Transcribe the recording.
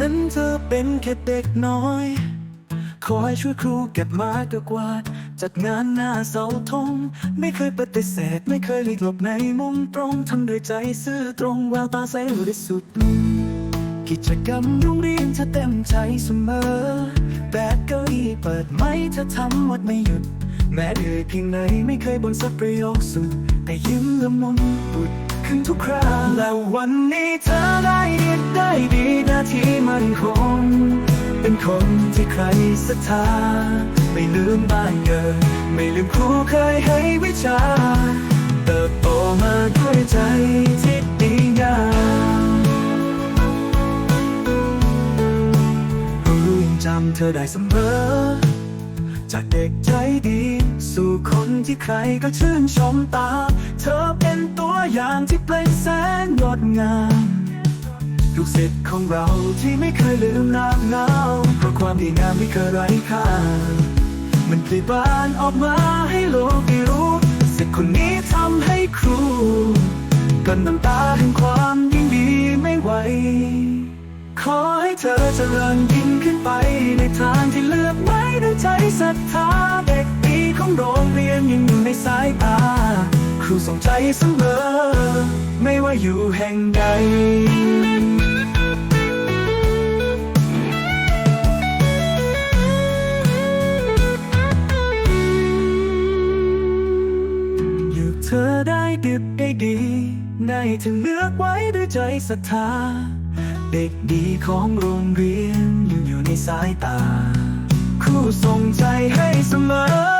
นั้นเธอเป็นแค่เด็กน้อยคอยช่วยครูเก็บไม้กกวาดจัดงานหน้าเสาธงไม่เคยปฏิเสธ ไม่เคยหลีกหลบในมุมตรงทำด้วยใจซื่อตรงแววตาใสบริสุทธิ์กิจกรรมโรงเรียนเธอเต็มใจเสมอแบกเก้าอี้เปิดไม้เธอทำหมดไม่หยุด แม้เหนื่อยเพียงไหนไม่เคยบ่นสักประโยคสุด แต่ยิ้มละมุนบุดขึ้นทุกคราและวันนี้เธอ มันคง เป็นคนที่ใครศรัทธา ไม่ลืมบ้านเกิดไม่ลืมครูเคยให้วิชา เติบโตมาด้วยใจที่ดีงามรู้ยังจำเธอได้เสมอ จากเด็กใจดี สู่คนที่ใครก็ชื่นชมตาม เธอเป็นตัวอย่างที่เปล่งแสนงดงาม ลูกศิษย์ของเราที่ไม่เคยลืมน้ำเงาเพราะความดีงามไม่เคยไร้ค่า มันปลิบานออกมาให้โลกได้รู้ศิษย์คนนี้ทำให้ครูกันน้ำตาแห่งความยิ่งดีไม่ไหว ขอให้เธอเจริญยิ่งขึ้นไป ในทางที่เลือกไว้ด้วยใจศรัทธาเด็กดีของโรงเรียนยังอยู่ในสายตา ครูสงใจเสมอ ไม่ว่าอยู่แห่งใด ได้ดิบได้ดี ในถึงเลือกไว้ด้วยใจศรัทธา เด็กดีของโรงเรียนยังอยู่ในสายตา ครูส่งใจให้เสมอ